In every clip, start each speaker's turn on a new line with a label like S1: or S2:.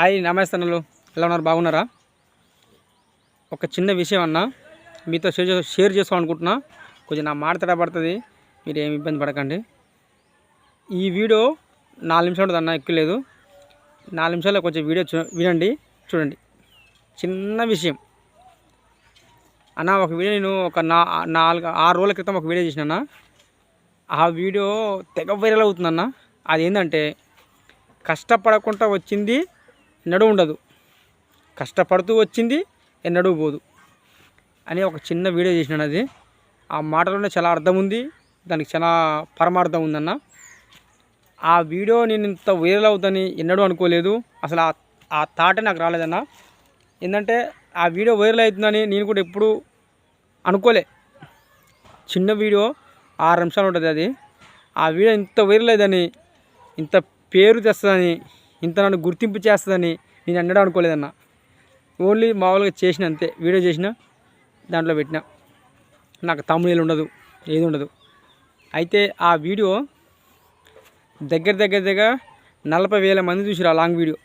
S1: Hi నమస్తే ఎలా ఉన్నారు? బాగున్నారా? ఒక చిన్న విషయం అన్న మీతో షేర్ చే- షేర్ చేసుకోవాలనుకుంటున్నా. కొంచెం నా మాట తడబడుతుంది మీరు ఏమి ఇబ్బంది పడకండి. ఈ వీడియో నాలుగు నిమిషాలు ఉంటుంది అన్న ఎక్కువ లేదు. నాలుగు నిమిషాల్లో కొంచెం వీడియో చూ వినండి చూడండి. చిన్న విషయం. అన్న ఒక వీడియో నేను ఒక నా నాలుగు ఆరు రోజుల క్రితం ఒక వీడియో చేసిన ఆ వీడియో తెగ వైరల్ అవుతుందన్న. అది ఏంటంటే కష్టపడకుండా వచ్చింది ఎన్నడూ ఉండదు. కష్టపడుతూ వచ్చింది ఎన్నడూ పోదు. అని ఒక చిన్న వీడియో చేసినాను అది. ఆ మాటలోనే చాలా అర్థం ఉంది. దానికి చాలా పరమార్థం ఉందన్న. ఆ వీడియో నేను ఇంత వైరల్ అవుతుందని ఎన్నడూ అనుకోలేదు. అసలు ఆ ఆ థాటే నాకు రాలేదన్న. ఏంటంటే ఆ వీడియో వైరల్ అవుతుందని నేను కూడా ఎప్పుడు అనుకోలే. చిన్న వీడియో ఆరు నిమిషాలు ఉంటుంది అది. ఆ వీడియో ఇంత వైరల్ అయిందని ఇంత పేరు తెస్తుందని ఇంత నన్ను గుర్తింపు చేస్తుందని నేను అనడం అనుకోలేదన్న. ఓన్లీ మామూలుగా చేసిన అంతే. వీడియో చేసిన దాంట్లో పెట్టిన. నాకు తమ్ముళ్ళు ఉండదు ఏది ఉండదు. అయితే ఆ వీడియో దగ్గర దగ్గర దగ్గర నలభై వేల మంది చూసారు ఆ లాంగ్ వీడియో.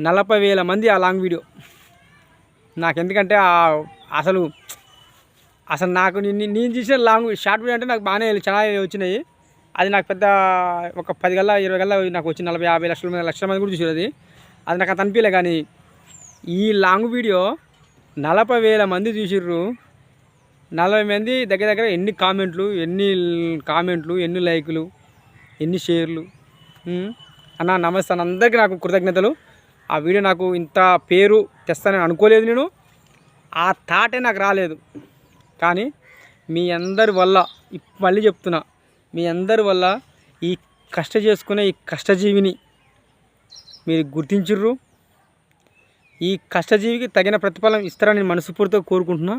S1: నలభై వేల మంది ఆ లాంగ్ వీడియో. నాకు ఎందుకంటే ఆ అసలు అసలు నాకు నేను నేను చేసిన లాంగ్ షార్ట్ వీడియో అంటే నాకు బాగానే చాలా వచ్చినాయి. అది నాకు పెద్ద ఒక పది గల్లా ఇరవై గల్లా నాకు వచ్చి నలభై యాభై లక్షల మంది లక్షల మంది కూడా చూసారు అది అది నాకు అంత అనిపించలే కానీ ఈ లాంగ్ వీడియో నలభై వేల మంది చూసిర్రు. నలభై మంది దగ్గర దగ్గర ఎన్ని కామెంట్లు ఎన్ని కామెంట్లు ఎన్ని లైకులు ఎన్ని షేర్లు? అన్న నమస్తే అందరికీ నాకు కృతజ్ఞతలు. ఆ వీడియో నాకు ఇంత పేరు తెస్తానని అనుకోలేదు నేను. ఆ థాటే నాకు రాలేదు. కానీ మీ అందరి వల్ల మళ్ళీ చెప్తున్నా. మీ అందరి వల్ల ఈ కష్ట చేసుకునే ఈ కష్టజీవిని మీరు గుర్తించుర్రు. ఈ కష్టజీవికి తగిన ప్రతిఫలం ఇస్తారని నేను మనస్ఫూర్తిగా కోరుకుంటున్నా.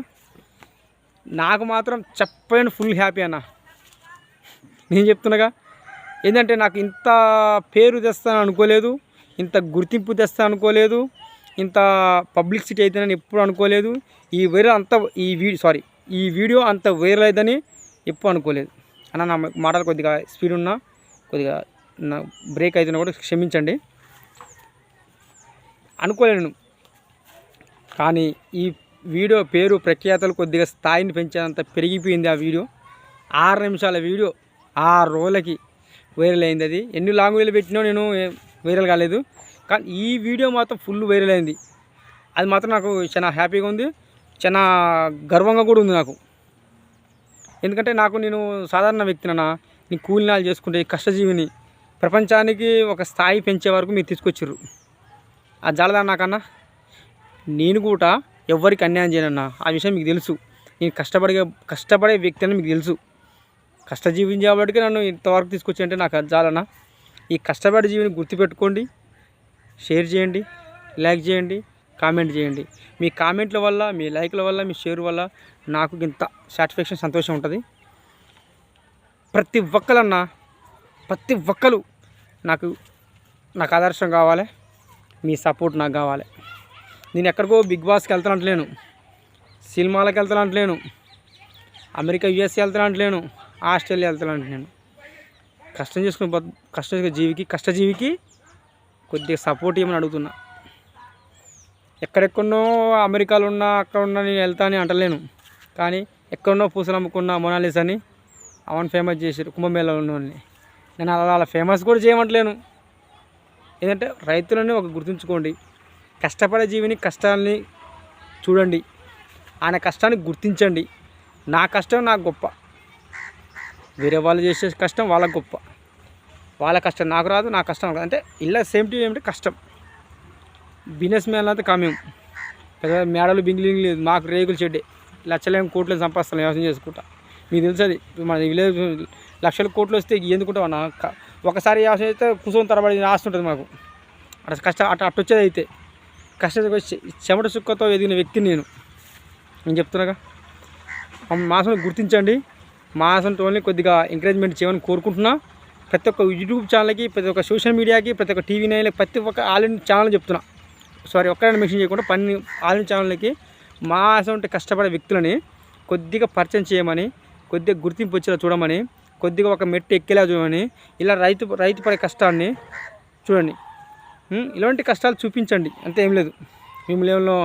S1: నాకు మాత్రం చెప్పలేని ఫుల్ హ్యాపీ అన్న. నేను చెప్తున్నాగా ఏంటంటే నాకు ఇంత పేరు తెస్తాను అనుకోలేదు ఇంత గుర్తింపు తెస్తా అనుకోలేదు ఇంత పబ్లిసిటీ అవుతుందని ఎప్పుడు అనుకోలేదు ఈ వైరల్ అంత ఈ వీడియో సారీ ఈ వీడియో అంత వైరల్ అయిందని ఎప్పుడు అనుకోలేదు. అన్న నా మాటలు కొద్దిగా స్పీడ్ ఉన్నా కొద్దిగా నా బ్రేక్ అయితే కూడా క్షమించండి. అనుకోలేను. కానీ ఈ వీడియో పేరు ప్రఖ్యాతలు కొద్దిగా స్థాయిని పెంచేంత పెరిగిపోయింది ఆ వీడియో. ఆరు నిమిషాల వీడియో ఆరు రోజులకి వైరల్ అయింది అది. ఎన్ని లాంగ్వేజ్లు పెట్టినా నేను వైరల్ కాలేదు. కానీ ఈ వీడియో మాత్రం ఫుల్ వైరల్ అయింది. అది మాత్రం నాకు చాలా హ్యాపీగా ఉంది. చాలా గర్వంగా కూడా ఉంది నాకు. ఎందుకంటే నాకు నేను సాధారణ వ్యక్తినన్నా నేను కూలినాలు చేసుకుంటే ఈ కష్టజీవిని ప్రపంచానికి ఒక స్థాయి పెంచే వరకు మీరు తీసుకొచ్చారు ఆ జాలదా నాకన్నా? నేను కూడా ఎవరికి అన్యాయం చేయనన్నా. ఆ విషయం మీకు తెలుసు. నేను కష్టపడే కష్టపడే వ్యక్తి అని మీకు తెలుసు. కష్టజీవిని కాబట్టి నన్ను ఇంతవరకు తీసుకొచ్చి అంటే నాకు చాలన్నా ఈ కష్టపడే జీవిని గుర్తుపెట్టుకోండి షేర్ చేయండి లైక్ చేయండి కామెంట్ చేయండి. మీ కామెంట్ల వల్ల మీ లైక్ల వల్ల మీ షేర్ వల్ల నాకు ఇంత సాటిస్ఫాక్షన్ సంతోషం ఉంటుంది. ప్రతి ఒక్కరన్నా ప్రతి ఒక్కరు నాకు నాకు ఆదర్శం కావాలి. మీ సపోర్ట్ నాకు కావాలి. నేను ఎక్కడికో బిగ్ బాస్కి వెళ్తానంటలేను. సినిమాలకు వెళ్తానంటలేను. అమెరికా యుఎస్ఏ వెళ్తానంటలేను. ఆస్ట్రేలియా వెళ్తానంటలేను. కష్టం చేసుకుని కష్టం జీవికి కష్టజీవికి కొద్దిగా సపోర్ట్ ఇవ్వమని అడుగుతున్నా. ఎక్కడెక్కడో అమెరికాలో ఉన్నా అక్కడ ఉన్నా నేను వెళ్తా అని అంటలేను. కానీ ఎక్కడున్నో పూసలు అమ్ముకున్న మొనాలిస్ అని అవన్ ఫేమస్ చేశారు కుంభమేళలో ఉన్నవాళ్ళని నేను అలా అలా ఫేమస్ కూడా చేయమంటలేను. ఏంటంటే రైతులని ఒక గుర్తుంచుకోండి. కష్టపడే జీవిని కష్టాలని చూడండి. ఆయన కష్టాన్ని గుర్తించండి. నా కష్టం నాకు గొప్ప. వేరే వాళ్ళు చేసే కష్టం వాళ్ళ గొప్ప. వాళ్ళ కష్టం నాకు రాదు నా కష్టం రాదు. అంటే ఇలా సేమ్ ఏమిటి? కష్టం. బిజినెస్ మ్యాన్ అయితే కమ్యం. పెద్ద మేడలు బింగ్లింగ్ లేదు. మాకు రేగులు చెడ్డే. లక్షలేం కోట్లు సంపాదిస్తాను వ్యవసాయం చేసుకుంటా. మీకు తెలుసు మన విలేజ్ లక్షల కోట్లు వస్తే ఎందుకుంటాం అన్న? ఒకసారి వ్యవసాయం చేస్తే కుసం తరబడి ఆస్తి ఉంటుంది మాకు. అట్లా కష్టం అట్లా అట్టు వచ్చేది అయితే. కష్ట చెమట చుక్కతో ఎదిగిన వ్యక్తిని నేను. నేను చెప్తున్నాగా? మాసం గుర్తించండి. మాసం ఓన్లీ కొద్దిగా ఎంకరేజ్మెంట్ చేయమని కోరుకుంటున్నా. ప్రతి ఒక్క యూట్యూబ్ ఛానల్కి ప్రతి ఒక్క సోషల్ మీడియాకి ప్రతి ఒక్క టీవీ నైన్లకి ప్రతి ఒక్క ఆల్ ఛానల్ చెప్తున్నా. సారీ ఒక్కడైనా మెన్షన్ చేయకుండా పని ఆల్ ఛానల్కి మా అసలు కష్టపడే వ్యక్తులని కొద్దిగా పరిచయం చేయమని కొద్దిగా గుర్తింపు వచ్చేలా చూడమని కొద్దిగా ఒక మెట్టు ఎక్కేలా చూడమని ఇలా రైతు రైతు పడే కష్టాన్ని చూడండి. ఇలాంటి కష్టాలు చూపించండి. అంతే ఏం లేదు. మిమ్మల్ని ఏమో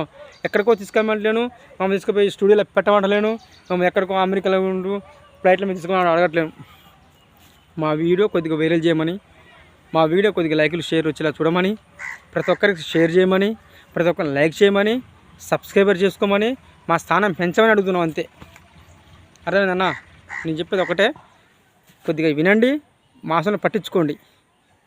S1: ఎక్కడికో తీసుకెళ్ళమంటలేను మమ్మల్ని తీసుకుపోయి స్టూడియోలో పెట్టమంటలేను మమ్మల్ని ఎక్కడికో అమెరికాలో ఉండు ఫ్లైట్లో మీద తీసుకుని అడగట్లేను. మా వీడియో కొద్దిగా వైరల్ చేయమని మా వీడియో కొద్దిగా లైకులు షేర్ వచ్చేలా చూడమని ప్రతి ఒక్కరికి షేర్ చేయమని ప్రతి ఒక్కరిని లైక్ చేయమని సబ్స్క్రైబర్ చేసుకోమని మా స్థానం పెంచమని అడుగుతున్నాం అంతే. అర్థమైందన్న నేను చెప్పేది ఒకటే. కొద్దిగా వినండి మాసంలో పట్టించుకోండి.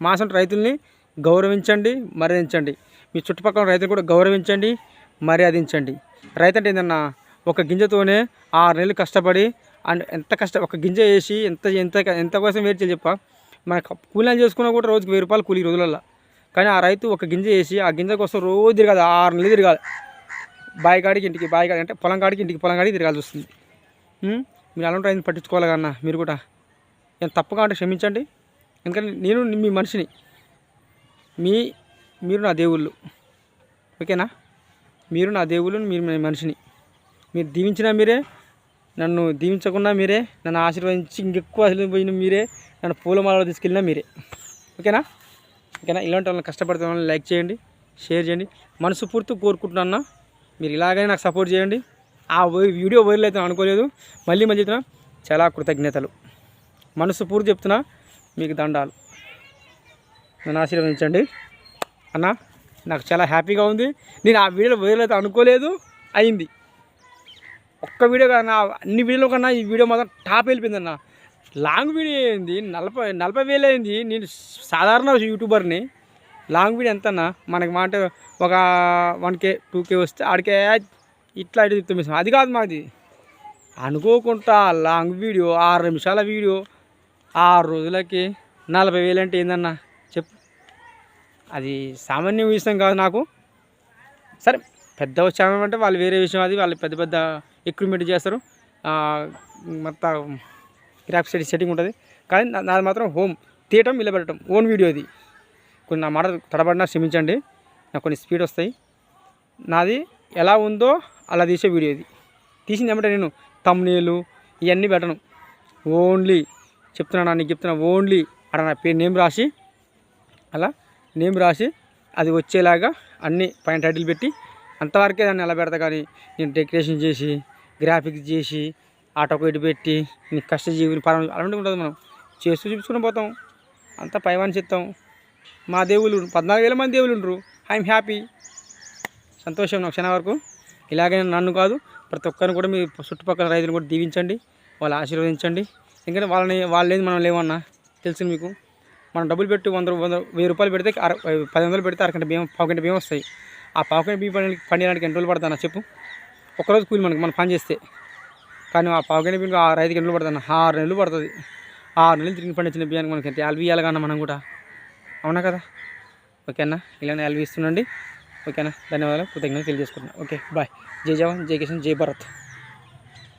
S1: మాసం రైతుల్ని గౌరవించండి మర్యాదించండి మీ చుట్టుపక్కల రైతులు కూడా గౌరవించండి మర్యాదించండి. రైతు అంటే ఏంటన్నా ఒక గింజతోనే ఆరు నెలలు కష్టపడి అండ్ ఎంత కష్ట ఒక గింజ వేసి ఎంత ఎంత ఎంత కోసం వేరు చేయాలి చెప్ప? మన కూలీలు చేసుకున్నా కూడా రోజుకి వెయ్యి రూపాయలు కూలీ రోజులల్లో. రోజులలో కానీ ఆ రైతు ఒక గింజ వేసి ఆ గింజ కోసం రోజు తిరగాలి ఆరు నెలలు తిరగాలి. బాయిగాడికి ఇంటికి బాయిగాడి అంటే పొలం కాడికి ఇంటికి పొలం కాడికి తిరగాల్సి వస్తుంది. మీరు అలాంటి రైతు పట్టించుకోవాలి కన్నా మీరు కూడా. నేను తప్పుగా అంటే క్షమించండి. ఎందుకంటే నేను మీ మనిషిని. మీ మీరు నా దేవుళ్ళు. ఓకేనా? మీరు నా దేవుళ్ళు మీరు నా మనిషిని. మీరు దీవించినా మీరే నన్ను దీవించకుండా మీరే నన్ను ఆశీర్వదించి ఇంకెక్కువ ఆశీర్వదించిన మీరే నన్ను పూలమాలలో తీసుకెళ్ళినా మీరే. ఓకేనా? ఓకేనా? ఇలాంటి వాళ్ళని కష్టపడితే వాళ్ళని లైక్ చేయండి షేర్ చేయండి. మనసు పూర్తి కోరుకుంటున్నా మీరు ఇలాగనే నాకు సపోర్ట్ చేయండి. ఆ వీడియో వైరల్ అయితే అనుకోలేదు. మళ్ళీ మళ్ళీ చెప్తున్నా చాలా కృతజ్ఞతలు. మనసు పూర్తి చెప్తున్నా మీకు దండాలు. నన్ను ఆశీర్వదించండి. అన్న నాకు చాలా హ్యాపీగా ఉంది. నేను ఆ వీడియోలో వైరల్ అయితే అనుకోలేదు అయింది. ఒక్క వీడియో కన్నా అన్ని వీడియోల కన్నా ఈ వీడియో మాత్రం టాప్ వెళ్ళిపోయింది అన్న. లాంగ్ వీడియో అయింది నలభై నలభై వేలు అయింది. నేను సాధారణ యూట్యూబర్ని. లాంగ్ వీడియో ఎంతన్నా మనకి మాట ఒక వన్ కే టూ కే వస్తే ఆడికే ఇట్లా ఇటు తిప్పుతాం అది కాదు మాది. అనుకోకుండా లాంగ్ వీడియో ఆరు నిమిషాల వీడియో ఆరు రోజులకి నలభై వేలు అంటే ఏందన్నా చెప్పు. అది సామాన్య విషయం కాదు నాకు. సరే పెద్ద ఛానల్ అంటే వాళ్ళు వేరే విషయం అది వాళ్ళు పెద్ద పెద్ద ఎక్విప్మెంట్ చేస్తారు. ఆ, మొత్తం గ్రాఫిక్స్ సెట్టింగ్ ఉంటుంది. కానీ నాది మాత్రం హోమ్ తీయటం నిలబెట్టడం ఓన్ వీడియో అది కొన్ని నా మాట తడబడినా క్షమించండి. నాకు కొన్ని స్పీడ్ వస్తాయి. నాది ఎలా ఉందో అలా తీసే వీడియో ఇది. తీసింది ఏమంటే నేను తమ్నేలు ఇవన్నీ పెట్టను. ఓన్లీ చెప్తున్నాను నీకు చెప్తున్నా ఓన్లీ అక్కడ నా పేరు నేమ్ రాసి అలా నేమ్ రాసి అది వచ్చేలాగా అన్ని పైన టైటిల్ పెట్టి అంతవరకే దాన్ని ఎలా పెడతా కానీ నేను డెకరేషన్ చేసి గ్రాఫిక్స్ చేసి ఆటోకు ఇటు పెట్టి నీకు కష్టజీవిని పరం అలాంటివి ఉంటుంది మనం. చేస్తూ చూపించుకుని పోతాం. అంతా పైవాని చెప్తాం మా దేవుళ్ళు పద్నాలుగు వేల మంది దేవుళ్ళు ఉండరు ఐఎమ్ హ్యాపీ సంతోషం నాకు క్షణ వరకు. ఇలాగే నన్ను కాదు ప్రతి ఒక్కరిని కూడా మీ చుట్టుపక్కల రైతులు కూడా దీవించండి వాళ్ళు ఆశీర్వదించండి. ఎందుకంటే వాళ్ళని వాళ్ళు మనం లేవన్నా? తెలుసు మీకు. మనం డబ్బులు పెట్టి వంద వంద వెయ్యి రూపాయలు పెడితే అర పది వందలు పెడితే అరకంట బియ్యం పావు బియ్యం వస్తాయి. ఆ పావుకంట బియ్యం పండి పండియడానికి ఎన్ని రోజులు పడతానా చెప్పు? ఒక్కరోజు కూలి మనకి మనం పని చేస్తే. కానీ ఆ పావుకంట బియ్యం ఆ రైతుకి ఎన్ని రోజులు పడతాను ఆరు నెలలు పడుతుంది. ఆరు నెలలు తిరిగి పండించిన బియ్యానికి మనకి ఎంత యాభై ఇవ్వాలన్నా మనం కూడా? అవునా కదా? ఓకేనా ఇలానే అలవిస్తుండండి ఓకేనా ధన్యవాదాలు. కృతజ్ఞతలు తెలియజేసుకుంటున్నాను ఓకే బాయ్ జై జవాన్ జై కిషన్ జై భారత్.